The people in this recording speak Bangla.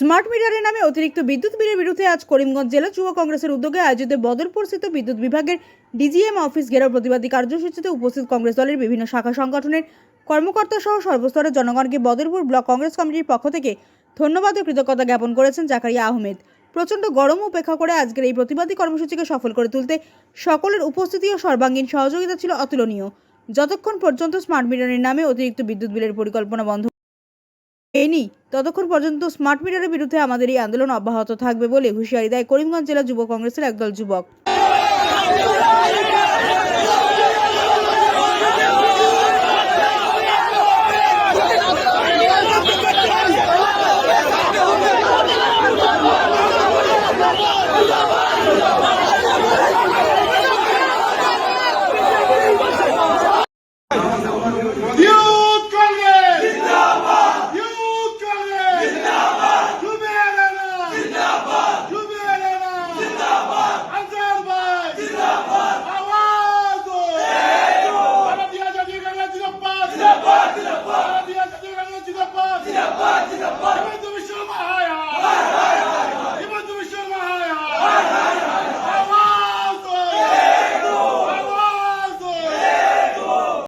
স্মার্ট মিটারের নামে অতিরিক্ত বিদ্যুৎ বিলের বিরুদ্ধে আজ করিমগঞ্জ জেলা যুব কংগ্রেসের উদ্যোগে আয়োজিত বদরপুরস্থিত বিদ্যুৎ বিভাগের ডিজিএম অফিস ঘেরাও প্রতিবাদী কার্যসূচিতে উপস্থিত কংগ্রেস দলের বিভিন্ন শাখা সংগঠনের কর্মকর্তা সহ সর্বস্তরের জনগণকে বদরপুর ব্লক কংগ্রেস কমিটির পক্ষ থেকে ধন্যবাদ ও কৃতজ্ঞতা জ্ঞাপন করেছেন জাকারিয়া আহমেদ। প্রচণ্ড গরম উপেক্ষা করে আজকের এই প্রতিবাদী কর্মসূচিকে সফল করে তুলতে সকলের উপস্থিতি ও সর্বাঙ্গীন সহযোগিতা ছিল অতুলনীয়। যতক্ষণ পর্যন্ত স্মার্ট মিটারের নামে অতিরিক্ত বিদ্যুৎ বিলের পরিকল্পনা বন্ধ এনি, ততক্ষণ পর্যন্ত স্মার্ট মিটারের বিরুদ্ধে আমাদের এই আন্দোলন অব্যাহত থাকবে বলে হুঁশিয়ারি দেয় করিমগঞ্জ জেলা যুব কংগ্রেসের একদল যুবক।